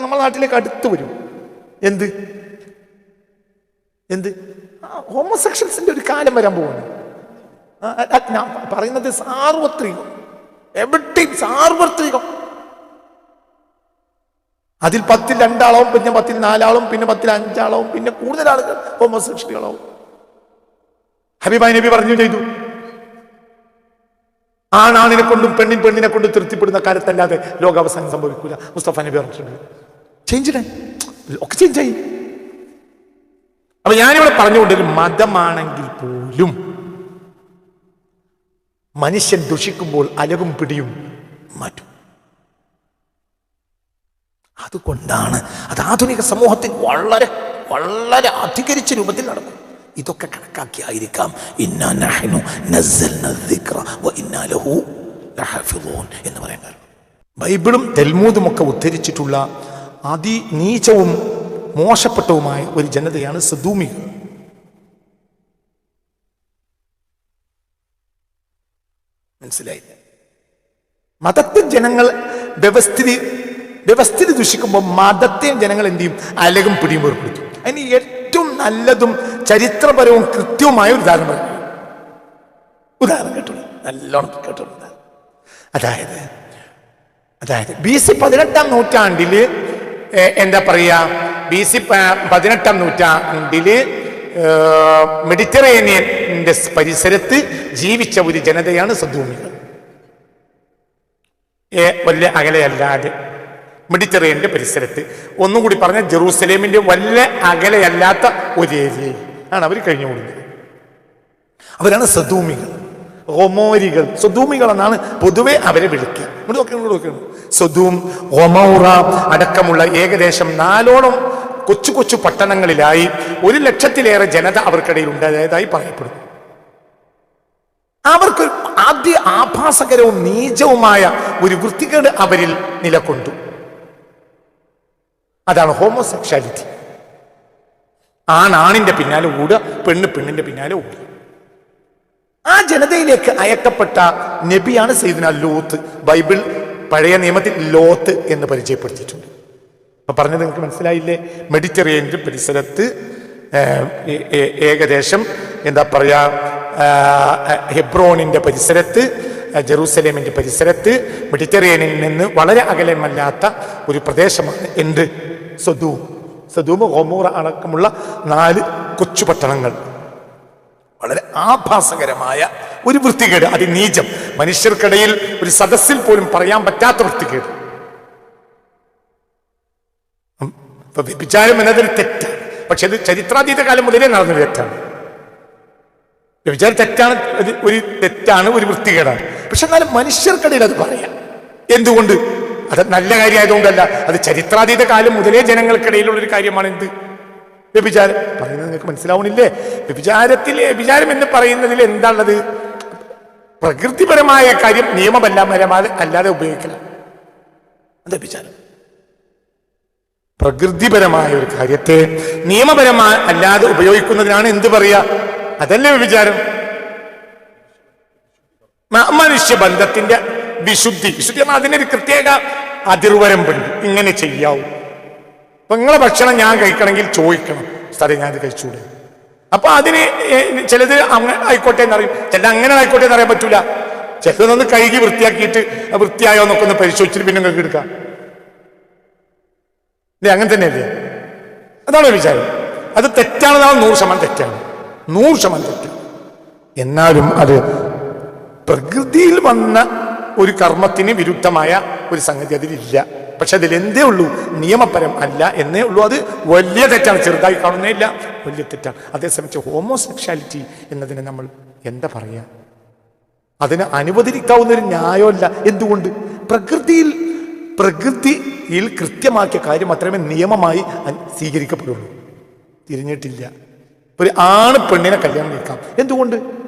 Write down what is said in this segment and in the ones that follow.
നമ്മുടെ നാട്ടിലേക്ക് അടുത്ത് വരും. എന്ത്? എന്ത്? ഹോമോസെക്ഷൻസിന്റെ ഒരു കാലം വരാൻ ആ, ഞാൻ പറയുന്നത് സാർവത്രികം. എവിടെയും സാർവത്രികം. അതിൽ പത്തിൽ രണ്ടാളാവും പിന്നെ പത്തിൽ നാലാളും പിന്നെ പത്തിൽ അഞ്ചാളാവും പിന്നെ കൂടുതൽ ആളുകൾ ഹോമോസെക്ഷലുകളാവും ഹബീബായ് നബി പറഞ്ഞു ചെയ്തു. ആണാണിനെ കൊണ്ടും പെണ്ണിൻ പെണ്ണിനെ കൊണ്ടും തൃപ്തിപ്പെടുന്ന കാര്യത്തല്ലാതെ ലോകാവസാനം സംഭവിക്കൂല. മുസ്തഫ നബി പറഞ്ഞിട്ടുണ്ട്. ചേഞ്ച് ഒക്കെ ചേഞ്ചായി അപ്പൊ ഞാനിവിടെ പറഞ്ഞുകൊണ്ടൊരു മതമാണെങ്കിൽ പോലും മനുഷ്യൻ ദുഷിക്കുമ്പോൾ അലകും പിടിയും മാറ്റും. അതുകൊണ്ടാണ് അത് ആധുനിക സമൂഹത്തിൽ വളരെ വളരെ അധികരിച്ച രൂപത്തിൽ നടക്കും. ഇതൊക്കെ കണക്കാക്കിയായിരിക്കാം എന്ന് പറയുന്നത് ബൈബിളും തെൽമൂതും ഒക്കെ ഉദ്ധരിച്ചിട്ടുള്ള അതിനീചവും മോശപ്പെട്ടവുമായ ഒരു ജനതയാണ് സദൂമികൾ. മനസ്സിലായില്ല? മതത്തിൽ ജനങ്ങൾ വ്യവസ്ഥിതി വ്യവസ്ഥിതി ദുഷിക്കുമ്പോൾ മതത്തെയും ജനങ്ങൾ എന്ത് ചെയ്യും? അലകും പിടിയും ഏർപ്പെടുത്തും അതിന് ഏറ്റവും നല്ലതും ചരിത്രപരവും കൃത്യവുമായ ഒരു ഉദാഹരണം പറഞ്ഞു ഉദാഹരണം കേട്ടോളൂ. നല്ലോണം കേട്ടോളൂ. അതായത് അതായത് ബി സി പതിനെട്ടാം നൂറ്റാണ്ടിൽ എന്താ പറയുക ബി സി പതിനെട്ടാം നൂറ്റാണ്ടിൽ മെഡിറ്ററേനിയന്റെ പരിസരത്ത് ജീവിച്ച ഒരു ജനതയാണ് സദ്ഭൂമികൾ. വല്ല അകലെയല്ലാതെ മെഡിറ്ററേനിയന്റെ പരിസരത്ത്. ഒന്നും കൂടി പറഞ്ഞാൽ ജെറൂസലേമിന്റെ വല്ല അകലെയല്ലാത്ത ഒരു ഏരിയയിൽ ആണ് അവർ കഴിഞ്ഞുകൊടുക്കുന്നത് അവരാണ് സദൂമികൾ ഒമോരികൾ സദൂമികൾ എന്നാണ് പൊതുവെ അവരെ വിളിക്കുക. നോക്കി ഇങ്ങോട്ട് നോക്കണം സദൂം ഒമൗറ അടക്കമുള്ള ഏകദേശം നാലോളം കൊച്ചു കൊച്ചു പട്ടണങ്ങളിലായി ഒരു ലക്ഷത്തിലേറെ ജനത അവർക്കിടയിൽ ഉണ്ടായതായി പറയപ്പെടുന്നു. അവർക്ക് ആദ്യ ആഭാസകരവും നീചവുമായ ഒരു വൃത്തികേട് അവരിൽ നിലകൊണ്ടു. അതാണ് ഹോമോസെക്ഷാലിറ്റി. ആണാണിന്റെ പിന്നാലെ ഓടുക പെണ്ണ് പെണ്ണിന്റെ പിന്നാലെ ഓടുക. ആ ജനതയിലേക്ക് അയക്കപ്പെട്ട നബിയാണ് സൈദിന ലോത്ത്. ബൈബിൾ പഴയ നിയമത്തിൽ ലോത്ത് എന്ന് പരിചയപ്പെടുത്തിയിട്ടുണ്ട്. അപ്പൊ പറഞ്ഞത് നിങ്ങൾക്ക് മനസ്സിലായില്ലേ? മെഡിറ്ററേനിയൻ പരിസരത്ത് ഏകദേശം എന്താ പറയാ ഹെബ്രോണിന്റെ പരിസരത്ത് ജെറൂസലേമിന്റെ പരിസരത്ത് മെഡിറ്ററേനിയനിൽ നിന്ന് വളരെ അകലമല്ലാത്ത ഒരു പ്രദേശമാണ് എന്ത്? സദൂം. സദൂമ് ഹോമൂറ അടക്കമുള്ള നാല് കൊച്ചു പട്ടണങ്ങൾ വളരെ ആഭാസകരമായ ഒരു വൃത്തികേട് അതിനീചം മനുഷ്യർക്കിടയിൽ ഒരു സദസ്സിൽ പോലും പറയാൻ പറ്റാത്ത വൃത്തികേട്. ഇപ്പൊ വ്യഭിചാരം എന്നതൊരു തെറ്റാണ്. പക്ഷെ അത് ചരിത്രാതീത കാലം മുതലേ നടന്നൊരു തെറ്റാണ്. വ്യഭിചാരം തെറ്റാണ് ഒരു തെറ്റാണ് ഒരു വൃത്തികേടാണ്. പക്ഷെ എന്നാലും മനുഷ്യർക്കിടയിൽ അത് പറയാം. എന്തുകൊണ്ട്? അത് നല്ല കാര്യമായതുകൊണ്ടല്ല. അത് ചരിത്രാതീത കാലം മുതലേ ജനങ്ങൾക്കിടയിലുള്ള ഒരു കാര്യമാണ് എന്ത് വ്യഭിചാരം. പറയുന്നത് നിങ്ങൾക്ക് മനസ്സിലാവണില്ലേ? വ്യഭിചാരത്തിൽ വിചാരം എന്ന് പറയുന്നതിൽ എന്താണത് പ്രകൃതിപരമായ കാര്യം നിയമപരമായ അല്ലാതെ ഉപയോഗിക്കണം അതെ വിചാരം? പ്രകൃതിപരമായ ഒരു കാര്യത്തെ നിയമപരമായ അല്ലാതെ ഉപയോഗിക്കുന്നതിനാണ് എന്ത് പറയുക അതല്ലേ വ്യഭിചാരം മനുഷ്യ മനുഷ്യബന്ധത്തിന്റെ വിശുദ്ധി വിശുദ്ധി അതിനൊരു പ്രത്യേക അതിർവരമ്പുണ്ട്. ഇങ്ങനെ ചെയ്യാവൂ. അപ്പൊ നിങ്ങളെ ഭക്ഷണം ഞാൻ കഴിക്കണമെങ്കിൽ ചോദിക്കണം. സ്ഥലം ഞാനത് ഇത് കഴിച്ചൂടെ അപ്പൊ അതിന് ചിലത് അങ്ങനെ ആയിക്കോട്ടെ എന്നറിയും ചില അങ്ങനെ ആയിക്കോട്ടെ എന്ന് അറിയാൻ പറ്റൂല. ചിലതൊന്ന് കഴുകി വൃത്തിയാക്കിയിട്ട് വൃത്തിയായോ എന്നൊക്കെ ഒന്ന് പരിശോധിച്ചിട്ട് പിന്നെ നിങ്ങൾക്ക് എടുക്കാം. ഇല്ലേ അങ്ങനെ തന്നെയല്ലേ? അതാണ് വിചാരം. അത് തെറ്റാണെന്നാണ് നൂറ് ശതമാനം തെറ്റാണ്. നൂറ് ശതമാനം തെറ്റാണ്. എന്നാലും അത് പ്രകൃതിയിൽ വന്ന ഒരു കർമ്മത്തിന് വിരുദ്ധമായ ഒരു സംഗതി അതിലില്ല. പക്ഷെ അതിലെന്തേ ഉള്ളൂ? നിയമപരം അല്ല എന്നേ ഉള്ളൂ. അത് വലിയ തെറ്റാണ്. ചെറുതായി കാണുന്നേ ഇല്ല. വലിയ തെറ്റാണ്. അതേസമയം ഹോമോസെക്ഷാലിറ്റി എന്നതിനെ നമ്മൾ എന്താ പറയുക അതിന് അനുവദിക്കാവുന്ന ഒരു ന്യായമല്ല. എന്തുകൊണ്ട്? പ്രകൃതിയിൽ പ്രകൃതിയിൽ കൃത്യമാക്കിയ കാര്യം മാത്രമേ നിയമമായി സ്വീകരിക്കപ്പെടുള്ളൂ. തിരിഞ്ഞിട്ടില്ല. ഒരു ആണ് പെണ്ണിനെ കല്യാണം കഴിക്കാം. എന്തുകൊണ്ട്?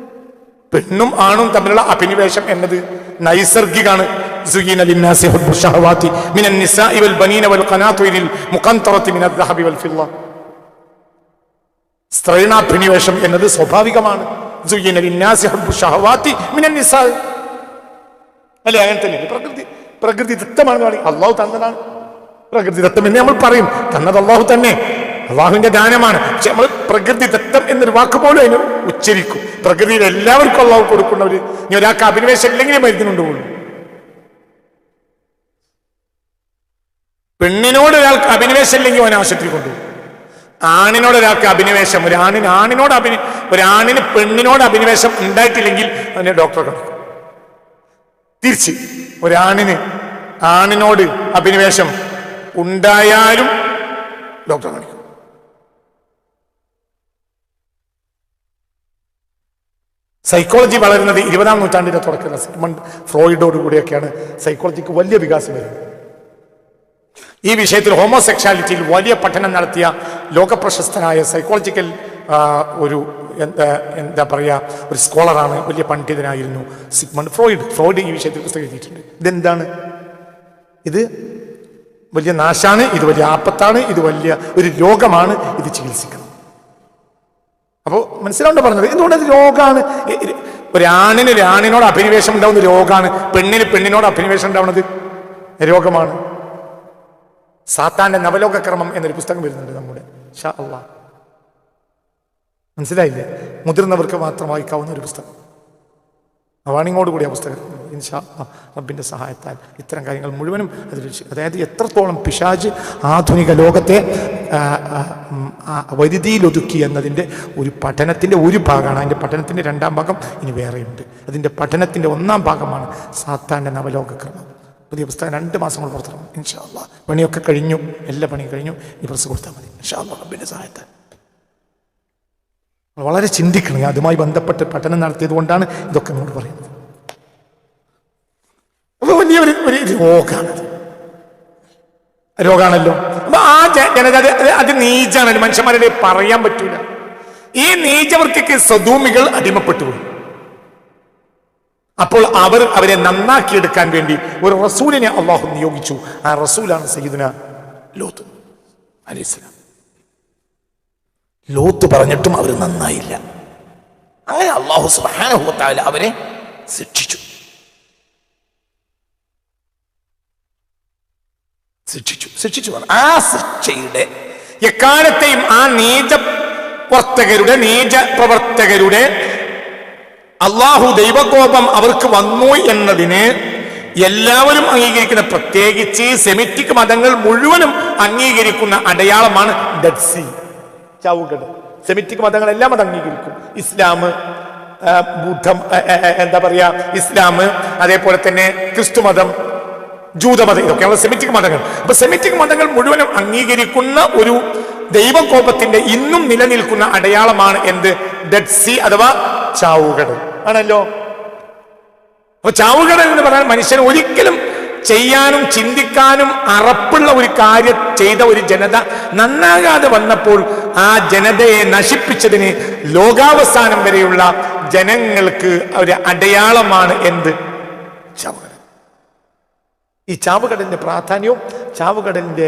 പെണ്ണും ആണും തമ്മിലുള്ള അഭിനിവേശം എന്നത് നൈസർഗികാണ് زين للناس حب الشهوات من النساء والبنين والقناطير المقنطرة من الذهب والفضة സ്ത്രൈണാഭിനിവേശം എന്നത് സ്വാഭാവികമാണ് زين للناس حب الشهوات من النساء അല്ലെ അങ്ങനെ തന്നെ പ്രകൃതി പ്രകൃതി ദത്തമാണെന്ന് പറയും അള്ളാഹു തന്നതാണ് പ്രകൃതിദത്തം എന്ന് നമ്മൾ പറയും തന്നത് അള്ളാഹു തന്നെ അള്ളാഹുവിന്റെ ദാനമാണ് പക്ഷെ നമ്മൾ പ്രകൃതി ദത്തം എന്നൊരു വാക്ക് പോലും അതിന് ഉച്ചരിക്കും. പ്രകൃതിയിൽ എല്ലാവർക്കും അള്ളാഹു കൊടുക്കുന്നവര് ഇനി ഒരാൾക്ക് അഭിനിവേശം ഇല്ലെങ്കിലും മരുന്നുണ്ട് പോലും. പെണ്ണിനോട് ഒരാൾക്ക് അഭിനിവേശം ഇല്ലെങ്കിൽ അവൻ ആശുപത്രി കൊണ്ടുപോകും. ആണിനോട് ഒരാൾക്ക് അഭിനിവേശം ഒരു ആണിന് ആണിനോട് അഭിനി ഒരാണിന് പെണ്ണിനോട് അഭിനിവേശം ഉണ്ടായിട്ടില്ലെങ്കിൽ അവനെ ഡോക്ടറെ കിടക്കും തിരിച്ച് ഒരാണിന് ആണിനോട് അഭിനിവേശം ഉണ്ടായാലും ഡോക്ടറെ കാണിക്കും സൈക്കോളജി വളരുന്നത് ഇരുപതാം നൂറ്റാണ്ടിന്റെ തുടക്കത്തിൽ സിഗ്മണ്ട് ഫ്രോയിഡോട് കൂടിയൊക്കെയാണ് സൈക്കോളജിക്ക് വലിയ വികാസം വരുന്നത്. ഈ വിഷയത്തിൽ ഹോമോസെക്ഷാലിറ്റിയിൽ വലിയ പഠനം നടത്തിയ ലോകപ്രശസ്തനായ സൈക്കോളജിക്കൽ ഒരു എന്താ എന്താ പറയുക ഒരു സ്കോളറാണ് വലിയ പണ്ഡിതനായിരുന്നു സിഗ്മണ്ട് ഫ്രോയിഡ്. ഫ്രോയിഡ് ഈ വിഷയത്തിൽ പുസ്തകം എഴുതിയിട്ടുണ്ട്. ഇതെന്താണ്? ഇത് വലിയ നാശാണ് ഇത് വലിയ ആപത്താണ് ഇത് വലിയ ഒരു രോഗമാണ് ഇത് ചികിത്സിക്കണം അപ്പോൾ മനസ്സിലാണ്ട് പറഞ്ഞത് എന്തുകൊണ്ട് രോഗാണ്? ഒരാണിന് ഒരാണിനോട് അഭിനിവേശം ഉണ്ടാവുന്ന രോഗമാണ് പെണ്ണിന് പെണ്ണിനോട് അഭിനിവേശം ഉണ്ടാവുന്നത് രോഗമാണ്. സാത്താന്റെ നവലോക ക്രമം എന്നൊരു പുസ്തകം വരുന്നുണ്ട് നമ്മുടെ. അള്ളാ. മനസ്സിലായില്ലേ? മുതിർന്നവർക്ക് മാത്രം വായിക്കാവുന്ന ഒരു പുസ്തകം. വാണിങ്ങോട് ആ പുസ്തകം. ഇൻഷാ റബ്ബിന്റെ സഹായത്താൽ. ഇത്തരം കാര്യങ്ങൾ മുഴുവനും അതിൽ അതായത് എത്രത്തോളം പിശാജ് ആധുനിക ലോകത്തെ വരുതിയിലൊതുക്കി എന്നതിന്റെ ഒരു പഠനത്തിന്റെ ഒരു ഭാഗമാണ്. അതിന്റെ പഠനത്തിന്റെ രണ്ടാം ഭാഗം ഇനി വേറെയുണ്ട്. അതിന്റെ പഠനത്തിന്റെ ഒന്നാം ഭാഗമാണ് സാത്താന്റെ നവലോകക്രമം. പുതിയ പുസ്തകം രണ്ട് മാസം കൊണ്ട് പുറത്തിറങ്ങും. ഇൻഷാല്ല പണിയൊക്കെ കഴിഞ്ഞു. എല്ലാ പണിയും കഴിഞ്ഞു. ഈ പ്രസ് കൊടുത്താൽ മതി. ഇൻഷാല്ല റബ്ബിന്റെ സഹായത്താൽ. വളരെ ചിന്തിക്കണം. അതുമായി ബന്ധപ്പെട്ട് പഠനം നടത്തിയത് കൊണ്ടാണ് ഇതൊക്കെ നമ്മൾ പറയുന്നത്. വലിയ ഒരു ഒരു രോഗമാണ് രോഗമാണല്ലോ അപ്പൊ ആ ജനജാതി അത് നീചാണ് മനുഷ്യന്മാരുടെ പറയാൻ പറ്റൂല. ഈ നീചവൃത്തിക്ക് സദൂമികൾ അടിമപ്പെട്ടു അപ്പോൾ അവർ അവരെ നന്നാക്കിയെടുക്കാൻ വേണ്ടി ഒരു റസൂലിനെ അള്ളാഹു നിയോഗിച്ചു. ആ റസൂലാണ് സയ്യിദിന ലോത്ത് അലൈസ്ലാം ലോത്ത് പറഞ്ഞിട്ടും അവർ നന്നായില്ല. അങ്ങനെ അള്ളാഹു സുബാനുഭവത്തായ അവരെ ശിക്ഷിച്ചു. ശിക്ഷിച്ചു ശിക്ഷിച്ചു. ആ ശിക്ഷയുടെ എക്കാലത്തെയും ആ നീച പ്രവർത്തകരുടെ നീച പ്രവർത്തകരുടെ അള്ളാഹു ദൈവകോപം അവർക്ക് വന്നു എന്നതിന് എല്ലാവരും അംഗീകരിക്കുന്ന പ്രത്യേകിച്ച് സെമിറ്റിക് മതങ്ങൾ മുഴുവനും അംഗീകരിക്കുന്ന അടയാളമാണ് സെമിറ്റിക് മതങ്ങൾ എല്ലാം അംഗീകരിക്കും ഇസ്ലാം ബുദ്ധം എന്താ പറയാ ഇസ്ലാം അതേപോലെ തന്നെ ക്രിസ്തു മതം ജൂതമതം. ഇതൊക്കെയാണ് സെമിറ്റിക് മതങ്ങൾ. അപ്പൊ സെമിറ്റിക് മതങ്ങൾ മുഴുവനും അംഗീകരിക്കുന്ന ഒരു ദൈവകോപത്തിന്റെ ഇന്നും നിലനിൽക്കുന്ന അടയാളമാണ് എന്ത്? ഡെഡ് സി അഥവാ ചാവുകടൽ. ആണല്ലോ? അപ്പൊ ചാവുകടൽ എന്ന് പറഞ്ഞാൽ മനുഷ്യൻ ഒരിക്കലും ചെയ്യാനും ചിന്തിക്കാനും അറപ്പുള്ള ഒരു കാര്യം ചെയ്ത ഒരു ജനത നന്നാകാതെ വന്നപ്പോൾ ആ ജനതയെ നശിപ്പിച്ചതിന് ലോകാവസാനം വരെയുള്ള ജനങ്ങൾക്ക് ഒരു അടയാളമാണ് എന്ത്? ചാവുകടൽ ഈ ചാവുകടലിന്റെ പ്രാധാന്യവും ചാവുകടലിന്റെ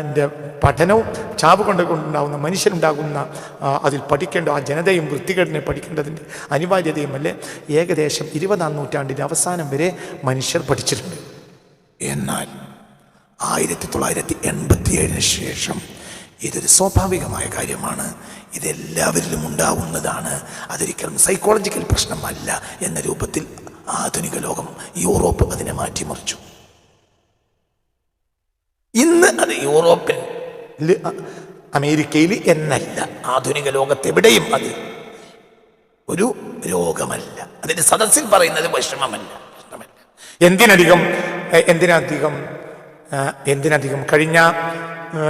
എന്റെ പഠനവും ചാവ് കൊണ്ട് കൊണ്ടുണ്ടാകുന്ന മനുഷ്യരുണ്ടാകുന്ന അതിൽ പഠിക്കേണ്ട ആ ജനതയും വൃത്തികേടിനെ പഠിക്കേണ്ടതിന്റെ അനിവാര്യതയുമല്ലേ? ഏകദേശം ഇരുപതാം നൂറ്റാണ്ടിന്റെ അവസാനം വരെ മനുഷ്യർ പഠിച്ചിട്ടുണ്ട്. എന്നാൽ ആയിരത്തി തൊള്ളായിരത്തി എൺപത്തി ഏഴിന് ശേഷം ഇതൊരു സ്വാഭാവികമായ കാര്യമാണ്. ഇതെല്ലാവരിലും ഉണ്ടാവുന്നതാണ്. അതൊരിക്കലും സൈക്കോളജിക്കൽ പ്രശ്നമല്ല എന്ന രൂപത്തിൽ ആധുനിക ലോകം യൂറോപ്പ് അതിനെ മാറ്റിമറിച്ചു. ഇന്ന് അത് യൂറോപ്പിൽ അമേരിക്കയിൽ എന്നല്ല. ആധുനിക ലോകത്ത് എവിടെയും അത് ഒരു രോഗമല്ല. അതിന്റെ സദസ്സിൽ പറയുന്നത് വിഷമമല്ല. എന്തിനധികം എന്തിനധികം എന്തിനധികം കഴിഞ്ഞ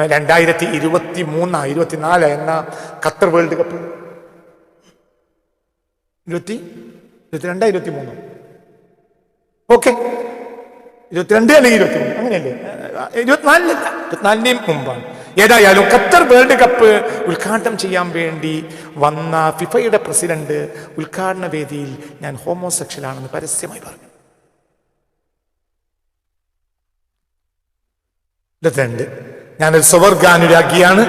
രണ്ടായിരത്തി ഇരുപത്തി മൂന്ന് ഇരുപത്തിനാല് എന്ന ഖത്തർ വേൾഡ് കപ്പ്? ഇരുപത്തി ഇരുപത്തിരണ്ട് ഇരുപത്തി മൂന്ന് ഓക്കെ. ഇരുപത്തിരണ്ട് അല്ലെങ്കിൽ ഇരുപത്തിമൂന്ന്? അങ്ങനെയല്ലേ? ഇരുപത്തിനാലിലല്ല ഇരുപത്തിനാലിന്റെയും മുമ്പാണ്. ഏതായാലും ഖത്തർ വേൾഡ് കപ്പ് ഉദ്ഘാടനം ചെയ്യാൻ വേണ്ടി വന്ന ഫിഫയുടെ പ്രസിഡന്റ് ഉദ്ഘാടന വേദിയിൽ ഞാൻ ഹോമോസെക്ഷലാണെന്ന് പരസ്യമായി പറഞ്ഞു. ഇരുപത്തിരണ്ട്. ഞാനൊരു സ്വവർഗാനുരാഗിയാണ്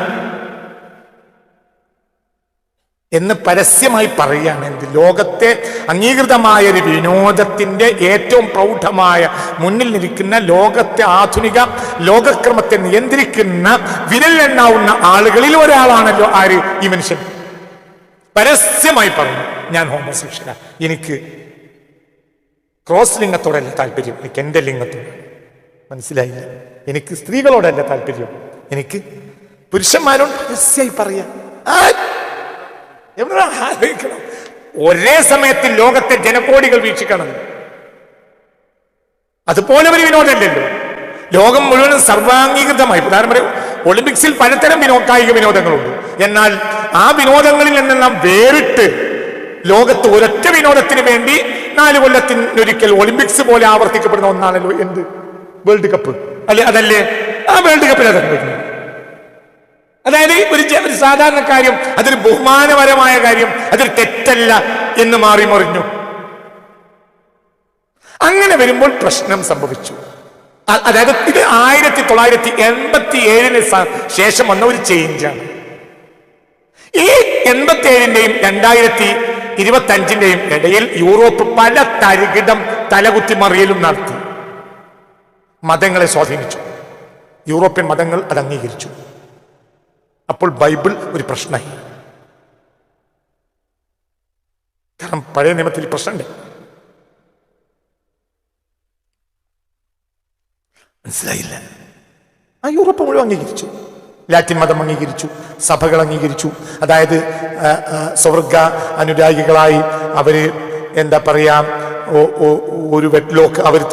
എന്ന് പരസ്യമായി പറയുകയാണ് എന്ത് ലോകത്തെ അംഗീകൃതമായ ഒരു വിനോദത്തിന്റെ ഏറ്റവും പ്രൗഢമായ മുന്നിൽ നിൽക്കുന്ന ലോകത്തെ ആധുനിക ലോകക്രമത്തെ നിയന്ത്രിക്കുന്ന വിരലെണ്ണാവുന്ന ആളുകളിൽ ഒരാളാണല്ലോ ആര്? ഈ മനുഷ്യൻ. പരസ്യമായി പറഞ്ഞു ഞാൻ ഹോമോസെക്ഷല എനിക്ക് ക്രോസ് ലിംഗത്തോടല്ല താല്പര്യം. എനിക്ക് എന്റെ ലിംഗത്തോട്. മനസ്സിലായില്ല. എനിക്ക് സ്ത്രീകളോടല്ല താല്പര്യം. എനിക്ക് പുരുഷന്മാരോട് പരസ്യമായി പറയാം. ആലോചിക്കണം? ഒരേ സമയത്ത് ലോകത്തെ ജനകോടികൾ വീക്ഷിക്കണം. അതുപോലെ ഒരു വിനോദമല്ലല്ലോ ലോകം മുഴുവൻ സർവാംഗീകൃതമായി. ഉദാഹരണം ഒളിമ്പിക്സിൽ പലതരം വിനോ കായിക വിനോദങ്ങളുണ്ട്. എന്നാൽ ആ വിനോദങ്ങളിൽ നിന്നെല്ലാം വേറിട്ട് ലോകത്ത് ഒരൊറ്റ വിനോദത്തിന് വേണ്ടി നാല് കൊല്ലത്തിനൊരിക്കൽ ഒളിമ്പിക്സ് പോലെ ആവർത്തിക്കപ്പെടുന്ന ഒന്നാണല്ലോ എന്ത്? World cup. അല്ലെ? അതല്ലേ? ആ വേൾഡ് കപ്പിൽ അതൊക്കെ അതായത് ഒരു ഒരു സാധാരണ കാര്യം അതൊരു ബഹുമാനപരമായ കാര്യം അതൊരു തെറ്റല്ല എന്ന് മാറി മറിഞ്ഞു. അങ്ങനെ വരുമ്പോൾ പ്രശ്നം സംഭവിച്ചു. അതായത് ഇത് ആയിരത്തി തൊള്ളായിരത്തി എൺപത്തി ഏഴിന് ശേഷം വന്ന ഒരു ചേഞ്ചാണ് ഈ എൺപത്തി ഏഴിന്റെയും രണ്ടായിരത്തി ഇരുപത്തി അഞ്ചിന്റെയും ഇടയിൽ യൂറോപ്പ് പല തരികിടം തലകുത്തി മറിയലും നടത്തി. മതങ്ങളെ സ്വാധീനിച്ചു. യൂറോപ്യൻ മതങ്ങൾ അത് അംഗീകരിച്ചു. അപ്പോൾ ബൈബിൾ ഒരു പ്രശ്നമായി. കാരണം പഴയ നിയമത്തിൽ പ്രശ്നമുണ്ട്. മനസ്സിലായില്ല. ആ യൂറോപ്പ് മുഴുവൻ അംഗീകരിച്ചു. ലാറ്റിൻ മതം അംഗീകരിച്ചു. സഭകൾ അംഗീകരിച്ചു. അതായത് സ്വർഗ അനുരാഗികളായി അവർ എന്താ പറയാ ഓ- ഓ- ഒരു വെഡ്ലോക്ക് അവർ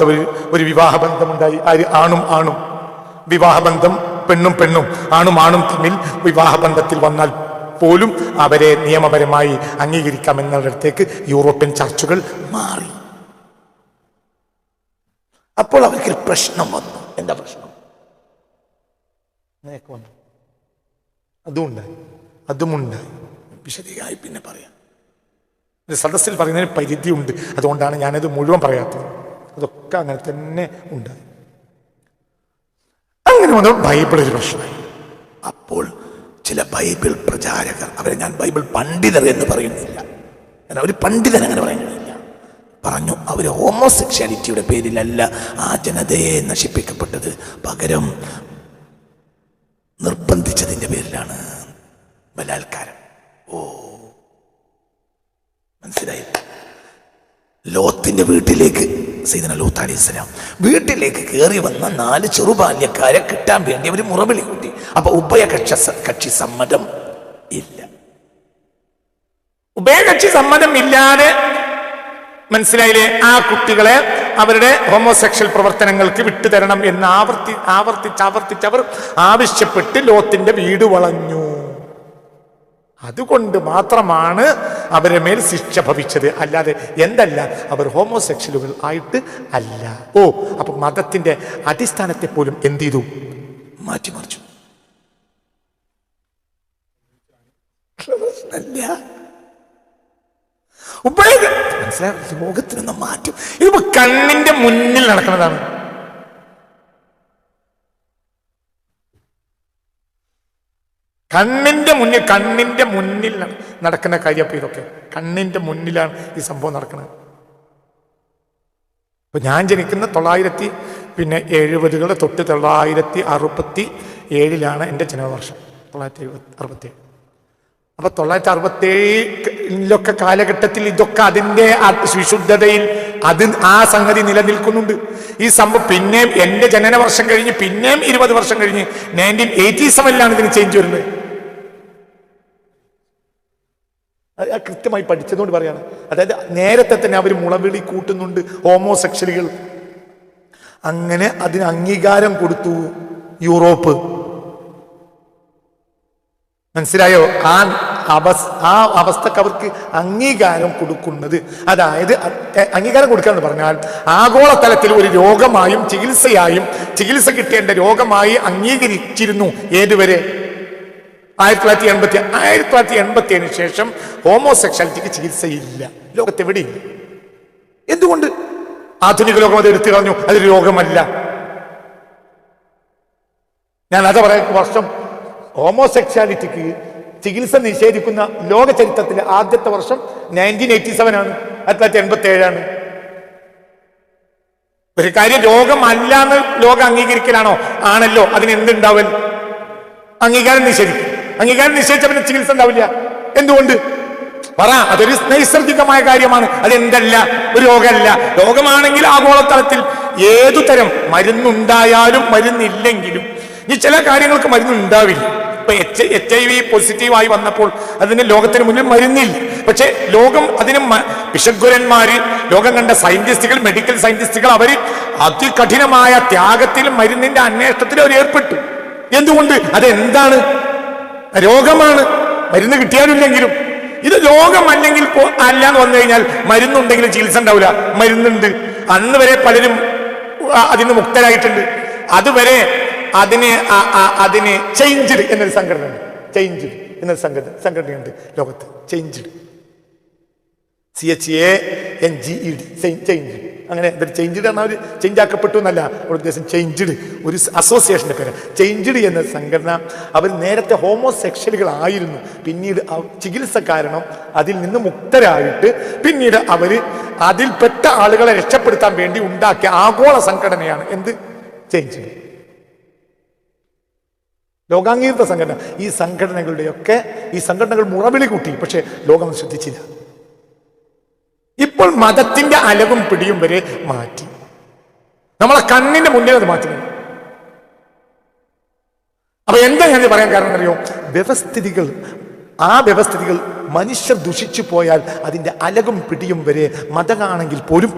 ഒരു വിവാഹബന്ധമുണ്ടായി. ആര്? ആണും ആണും. വിവാഹബന്ധം പെണ്ണും പെണ്ണും ആണും ആണും തമ്മിൽ വിവാഹബന്ധത്തിൽ വന്നാൽ പോലും അവരെ നിയമപരമായി അംഗീകരിക്കാമെന്നിടത്തേക്ക് യൂറോപ്യൻ ചർച്ചുകൾ മാറി. അപ്പോൾ അവർക്ക് പ്രശ്നം വന്നു. എന്താ പ്രശ്നം? അങ്ങനെയൊക്കെ വന്നു. അതും ഉണ്ടായി അതുമുണ്ടായി. വിശദീകമായി പിന്നെ പറയാം. സദസ്സിൽ പറയുന്നതിന് പരിധിയുണ്ട്. അതുകൊണ്ടാണ് ഞാനത് മുഴുവൻ പറയാത്തത്. അതൊക്കെ അങ്ങനെ തന്നെ ഉണ്ടായി. അങ്ങനെ വന്നു ബൈബിൾ ഒരു പ്രശ്നമായി. അപ്പോൾ ചില ബൈബിൾ പ്രചാരകർ അവരെ ഞാൻ ബൈബിൾ പണ്ഡിതർ എന്ന് പറയുന്നില്ല. ഞാൻ ഒരു പണ്ഡിതൻ അങ്ങനെ പറയുന്നില്ല. പറഞ്ഞു അവർ ഹോമോസെക്ഷാലിറ്റിയുടെ പേരിലല്ല ആ ജനതയെ നശിപ്പിക്കപ്പെട്ടത്. പകരം നിർബന്ധിച്ചതിന്റെ പേരിലാണ്. ബലാത്കാരം. ഓ. മനസ്സിലായി? ലോത്തിന്റെ വീട്ടിലേക്ക് സൈദന ലൂത്ത് അലി ഇസ്ലാം വീട്ടിലേക്ക് കയറി വന്ന നാല് ചെറുബാല്യക്കാരെ കിട്ടാൻ വേണ്ടി അവർ മുറവിളി കൂട്ടി. അപ്പൊ ഉഭയകക്ഷ കക്ഷി സമ്മതം ഇല്ല. ഉഭയകക്ഷി സമ്മതം ഇല്ലാതെ മനസ്സിലായില്ലേ? ആ കുട്ടികളെ അവരുടെ ഹോമോസെക്ഷൽ പ്രവർത്തനങ്ങൾക്ക് വിട്ടുതരണം എന്ന് ആവർത്തി ആവർത്തിച്ച് ആവർത്തിച്ച് അവർ ആവശ്യപ്പെട്ട് ലോത്തിന്റെ വീട് വളഞ്ഞു. അതുകൊണ്ട് മാത്രമാണ് അവരെ മേൽ ശിക്ഷ ഭവിച്ചത്. അല്ലാതെ എന്തല്ല അവർ ഹോമോസെക്ഷലുകൾ ആയിട്ട് അല്ല. ഓ അപ്പൊ മതത്തിന്റെ അടിസ്ഥാനത്തെ പോലും എന്ത് ചെയ്തു? മാറ്റിമറിച്ചു. മനസ്സിലായി? ലോകത്തിനൊന്നും മാറ്റും. ഇതിപ്പോ കണ്ണിന്റെ മുന്നിൽ നടക്കുന്നതാണ്. കണ്ണിന്റെ മുന്നിൽ കണ്ണിന്റെ മുന്നിൽ നടക്കുന്ന കാര്യം അപ്പൊ ഇതൊക്കെ. കണ്ണിന്റെ മുന്നിലാണ് ഈ സംഭവം നടക്കുന്നത്. ഇപ്പൊ ഞാൻ ജനിക്കുന്ന തൊള്ളായിരത്തി പിന്നെ എഴുപതുകൾ തൊട്ട് തൊള്ളായിരത്തി അറുപത്തി ഏഴിലാണ് എന്റെ ജനനവർഷം തൊള്ളായിരത്തി എഴുപത്തി അറുപത്തി ഏഴ് അപ്പൊ തൊള്ളായിരത്തി അറുപത്തി ഏഴിലൊക്കെ കാലഘട്ടത്തിൽ ഇതൊക്കെ അതിന്റെ വിശുദ്ധതയിൽ അത് ആ സംഗതി നിലനിൽക്കുന്നുണ്ട്. ഈ സംഭവം പിന്നെയും എന്റെ ജനന വർഷം കഴിഞ്ഞ് പിന്നെയും ഇരുപത് വർഷം കഴിഞ്ഞ് നയന്റീൻ എയ്റ്റി സെവനിലാണ് ഇതിന് ചേഞ്ച് വരുന്നത് അത് ആ കൃത്യമായി പഠിച്ചതുകൊണ്ട് പറയാണ്. അതായത് നേരത്തെ തന്നെ അവർ മുളവിളി കൂട്ടുന്നുണ്ട് ഹോമോസെക്ഷലുകൾ. അങ്ങനെ അതിന് അംഗീകാരം കൊടുത്തു യൂറോപ്പ്. മനസ്സിലായോ? ആ അവസ് ആ അവസ്ഥക്ക് അവർക്ക് അംഗീകാരം കൊടുക്കുന്നത്. അതായത് അംഗീകാരം കൊടുക്കുക എന്ന് പറഞ്ഞാൽ ആഗോളതലത്തിൽ ഒരു രോഗമായും ചികിത്സയായും ചികിത്സ കിട്ടേണ്ട രോഗമായി അംഗീകരിച്ചിരുന്നു. ഏതുവരെ? ആയിരത്തി തൊള്ളായിരത്തി എൺപത്തി ആയിരത്തി തൊള്ളായിരത്തി എൺപത്തി ഏഴിന് ശേഷം ഹോമോസെക്ഷാലിറ്റിക്ക് ചികിത്സയില്ല. ലോകത്തെവിടെയില്ല എന്തുകൊണ്ട്? ആധുനിക ലോകം അത് എടുത്തു കളഞ്ഞു. അതൊരു രോഗമല്ല. ഞാൻ അത് പറയാൻ വർഷം ഹോമോസെക്ഷാലിറ്റിക്ക് ചികിത്സ നിഷേധിക്കുന്ന ലോക ചരിത്രത്തിലെ ആദ്യത്തെ വർഷം നയന്റീൻ എയ്റ്റി സെവൻ ആണ് ആയിരത്തി തൊള്ളായിരത്തി എൺപത്തി ഏഴാണ് ഒരു കാര്യം രോഗമല്ല എന്ന് ലോകം അംഗീകരിക്കലാണോ? ആണല്ലോ. അതിന് എന്തുണ്ടാവൽ അംഗീകാരം നിഷേധിക്കും. അംഗീകാരം നിശ്ചയിച്ചവന് ചികിത്സ ഉണ്ടാവില്ല. എന്തുകൊണ്ട്? പറ അതൊരു നൈസർഗികമായ കാര്യമാണ്. അതെന്തല്ല? ഒരു രോഗമല്ല. രോഗമാണെങ്കിൽ ആഗോളതലത്തിൽ ഏതു തരം മരുന്നുണ്ടായാലും മരുന്നില്ലെങ്കിലും ഇനി ചില കാര്യങ്ങൾക്ക് മരുന്നുണ്ടാവില്ല. ഇപ്പൊ എച്ച് എച്ച് ഐ വി പോസിറ്റീവായി വന്നപ്പോൾ അതിന് ലോകത്തിന് മുന്നിൽ മരുന്നില്ല. പക്ഷെ ലോകം അതിന് വിഷഗുരന്മാര് ലോകം കണ്ട സയന്റിസ്റ്റുകൾ മെഡിക്കൽ സയന്റിസ്റ്റുകൾ അവർ അതികഠിനമായ ത്യാഗത്തിലും മരുന്നിന്റെ അന്വേഷണത്തിലും അവർ ഏർപ്പെട്ടു. എന്തുകൊണ്ട്? അതെന്താണ്? രോഗമാണ്. മരുന്ന് കിട്ടിയാലില്ലെങ്കിലും. ഇത് രോഗമല്ലെങ്കിൽ അല്ല എന്ന് വന്നു കഴിഞ്ഞാൽ മരുന്നുണ്ടെങ്കിലും ചികിത്സ ഉണ്ടാവില്ല മരുന്നുണ്ട്. അന്ന് വരെ പലരും അതിന് മുക്തരായിട്ടുണ്ട്. അതുവരെ അതിനെ അതിനെ ചേഞ്ച്ഡ് എന്നൊരു സംഘടന ഉണ്ട് എന്നൊരു സംഘടന സംഘടനയുണ്ട് ലോകത്ത്. Changed C H N G E D change അങ്ങനെ ചേഞ്ചിഡ് എന്നാൽ ചേഞ്ച് ആക്കപ്പെട്ടു എന്നല്ല. ഉദ്ദേശം ചേഞ്ചിഡ് ഒരു അസോസിയേഷന്റെ പേര്. ചേഞ്ചിഡ് എന്ന സംഘടന അവർ നേരത്തെ ഹോമോസെക്ഷലുകളായിരുന്നു പിന്നീട് ചികിത്സ കാരണം അതിൽ നിന്ന് മുക്തരായിട്ട് പിന്നീട് അവർ അതിൽപ്പെട്ട ആളുകളെ രക്ഷപ്പെടുത്താൻ വേണ്ടി ഉണ്ടാക്കിയ ആഗോള സംഘടനയാണ്. എന്ത്? ചേഞ്ചിഡ് ലോകാംഗീകൃത സംഘടന. ഈ സംഘടനകളുടെയൊക്കെ ഈ സംഘടനകൾ മുറവിളി കൂട്ടി. പക്ഷേ ലോകം ശ്രദ്ധിച്ചില്ല. ഇപ്പോൾ മതത്തിന്റെ അലവും പിടിയും വരെ മാറ്റി. നമ്മളെ കണ്ണിന്റെ മുന്നിൽ അത് മാറ്റി. അപ്പൊ എന്താ ഞാൻ പറയാൻ കാരണം അറിയോ വ്യവസ്ഥിതികൾ ആ വ്യവസ്ഥിതികൾ മനുഷ്യർ ദുഷിച്ചു പോയാൽ അതിന്റെ അലകും പിടിയും വരെ മതമാണെങ്കിൽ പോലും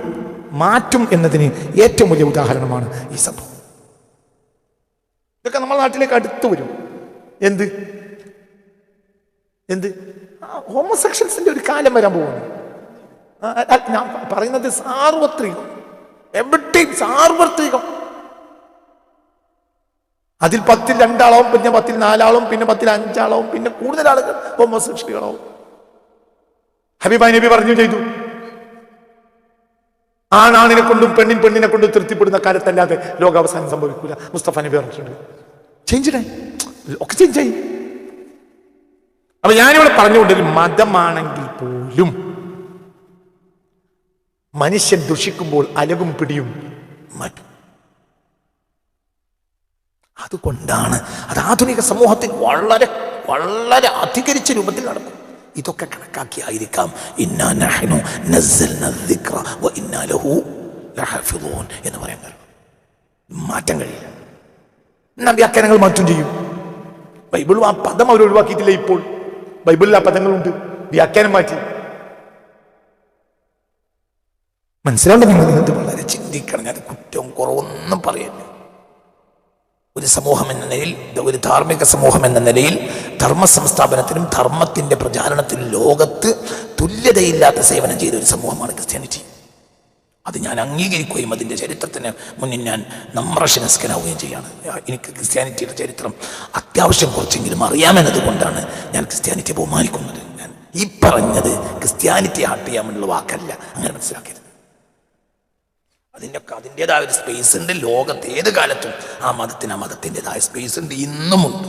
മാറ്റും എന്നതിന് ഏറ്റവും വലിയ ഉദാഹരണമാണ് ഈ സംഭവം ഇതൊക്കെ നമ്മുടെ നാട്ടിലേക്ക് അടുത്തു വരും. എന്ത്? എന്ത്? ഹോമോസെക്ഷൻസിന്റെ ഒരു കാലം വരാൻ പോകുന്നു ഞാൻ പറയുന്നത് സാർവത്രികം. എവിടെയും സാർവത്രികം. അതിൽ പത്തിൽ രണ്ടാളാവും പിന്നെ പത്തിൽ നാലാളും പിന്നെ പത്തിൽ അഞ്ചാളാവും പിന്നെ കൂടുതൽ ആളുകൾ ഹോമോസെക്ഷലുകളാവും ഹബീബായ് നബി പറഞ്ഞു ചെയ്തു. ആണാണിനെ കൊണ്ടും പെണ്ണിൻ പെണ്ണിനെ കൊണ്ടും തൃപ്തിപ്പെടുന്ന കാലത്തല്ലാതെ ലോകാവസാനം സംഭവിക്കൂല. മുസ്തഫ നബി പറഞ്ഞിട്ടുണ്ട്. ചേഞ്ച് ഒക്കെ ആയി. അപ്പൊ ഞാനിവിടെ പറഞ്ഞുകൊണ്ടൊരു മതമാണെങ്കിൽ പോലും മനുഷ്യൻ ദുഷിക്കുമ്പോൾ അലകും പിടിയും മാറ്റും അതുകൊണ്ടാണ് അത് ആധുനിക സമൂഹത്തിൽ വളരെ വളരെ അധികരിച്ച രൂപത്തിൽ നടക്കും. ഇതൊക്കെ കണക്കാക്കിയായിരിക്കാം. ഇന്നാ എന്ന് പറയാൻ മാറ്റങ്ങൾ. വ്യാഖ്യാനങ്ങൾ മാറ്റം ചെയ്യും. ബൈബിളും ആ പദം അവർ ഒഴിവാക്കിയിട്ടില്ല ഇപ്പോൾ. ബൈബിളിൽ ആ പദങ്ങളുണ്ട്. വ്യാഖ്യാനം മാറ്റി. മനസ്സിലാണ്ട് നിങ്ങൾ? ഇത് വളരെ ചിന്തിക്കണം. ഞാൻ കുറ്റവും കുറവൊന്നും പറയുന്നു ഒരു സമൂഹം എന്ന നിലയിൽ ഒരു ധാർമ്മിക സമൂഹം എന്ന നിലയിൽ ധർമ്മ സംസ്ഥാപനത്തിനും ധർമ്മത്തിന്റെ പ്രചാരണത്തിനും ലോകത്ത് തുല്യതയില്ലാത്ത സേവനം ചെയ്ത ഒരു സമൂഹമാണ് ക്രിസ്ത്യാനിറ്റി. അത് ഞാൻ അംഗീകരിക്കുകയും അതിന്റെ ചരിത്രത്തിന് മുന്നിൽ ഞാൻ നമ്രശനസ്കനാവുകയും ചെയ്യാണ്. എനിക്ക് ക്രിസ്ത്യാനിറ്റിയുടെ ചരിത്രം അത്യാവശ്യം കുറച്ചെങ്കിലും അറിയാമെന്നത് കൊണ്ടാണ് ഞാൻ ക്രിസ്ത്യാനിറ്റി ബഹുമാനിക്കുന്നത്. ഞാൻ ഈ പറഞ്ഞത് ക്രിസ്ത്യാനിറ്റി ഹാട്ട് ചെയ്യാമെന്നുള്ള വാക്കല്ല. അങ്ങനെ മനസ്സിലാക്കരുത് അതിന്റെയൊക്കെ അതിന്റെതായ ഒരു സ്പേസ് ഉണ്ട്. ലോകത്ത് ഏത് കാലത്തും ആ മതത്തിന് ആ മതത്തിന്റെതായ സ്പേസ് ഉണ്ട്. ഇന്നുമുണ്ട്.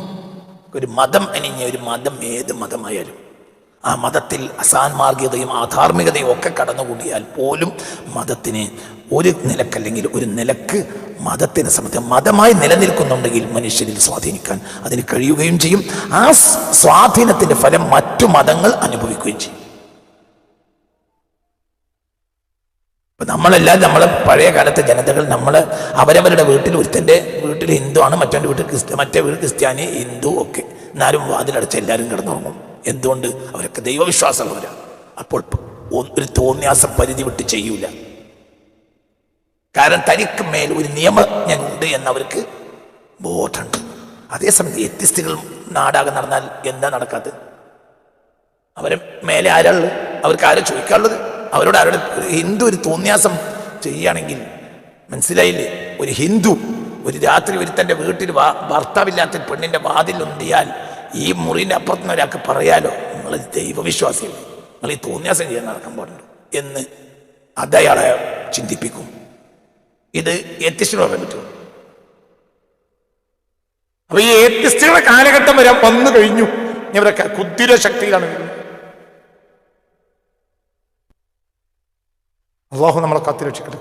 ഒരു മതം അനിഞ്ഞ ഒരു മതം ഏത് മതമായാലും ആ മതത്തിൽ അസാൻമാർഗീയതയും ആധാർമികതയും ഒക്കെ കടന്നുകൂടിയാൽ പോലും മതത്തിന് ഒരു നിലക്കല്ലെങ്കിൽ ഒരു നിലയ്ക്ക് മതത്തിനെ സംബന്ധിച്ച് മതമായി നിലനിൽക്കുന്നുണ്ടെങ്കിൽ മനുഷ്യരിൽ സ്വാധീനിക്കാൻ അതിന് കഴിയുകയും ചെയ്യും. ആ സ്വാധീനത്തിന്റെ ഫലം മറ്റു മതങ്ങൾ അനുഭവിക്കുകയും ചെയ്യും ഇപ്പൊ നമ്മളെല്ലാം നമ്മളെ പഴയ കാലത്തെ ജനതകൾ നമ്മൾ അവരവരുടെ വീട്ടിൽ ഒരുത്തന്റെ വീട്ടിൽ ഹിന്ദു ആണ് മറ്റൊരു വീട്ടിൽ ക്രിസ്ത്യ മറ്റേ വീട് ക്രിസ്ത്യാനി ഹിന്ദു ഒക്കെ. എന്നാലും വാതിലടച്ച് എല്ലാവരും കിടന്നുറങ്ങും. എന്തുകൊണ്ട്? അവരൊക്കെ ദൈവവിശ്വാസമുള്ളവരാണ് അപ്പോൾ ഒരു തോന്നിയാസ പരിധി വിട്ട് ചെയ്യൂല. കാരണം തനിക്ക് മേൽ ഒരു നിയമജ്ഞനുണ്ട് എന്നവർക്ക് ബോധമുണ്ട്. അതേസമയത്ത് വ്യത്യസ്തകൾ നാടാകെ നടന്നാൽ എന്താ നടക്കാത്തത്? അവരെ മേലെ ആരാളുള്ളത് അവർക്ക് ആരെ ചോദിക്കാനുള്ളത്? അവരോട് അവരുടെ ഹിന്ദു ഒരു തോന്നിയാസം ചെയ്യുകയാണെങ്കിൽ മനസ്സിലായില്ലേ? ഒരു ഹിന്ദു ഒരു രാത്രി ഒരുത്തന്റെ വീട്ടിൽ വാ- ഭർത്താവില്ലാത്ത പെണ്ണിന്റെ വാതിൽ ഈ മുറിന്റെ അപ്പുറത്ത് നിന്ന് ഒരാൾക്ക് പറയാലോ നിങ്ങൾ ദൈവവിശ്വാസിയല്ലേ നിങ്ങൾ ഈ തോന്നിയാസം ചെയ്യാൻ നടക്കാൻ പാടുണ്ട്? എന്ന് അതയാളെ ചിന്തിപ്പിക്കും. ഇത് എത്തിച്ചിട്ട് പറയാൻ അപ്പൊ ഈ ഏത്യസ്റ്റുകളുടെ കാലഘട്ടം വരെ വന്നു കഴിഞ്ഞു. ഇവരൊക്കെ കുതിര ശക്തിയിലാണ് വരുന്നത്. അള്ളാഹു നമ്മളെ കാത്തിരക്ഷിക്കട്ടെ.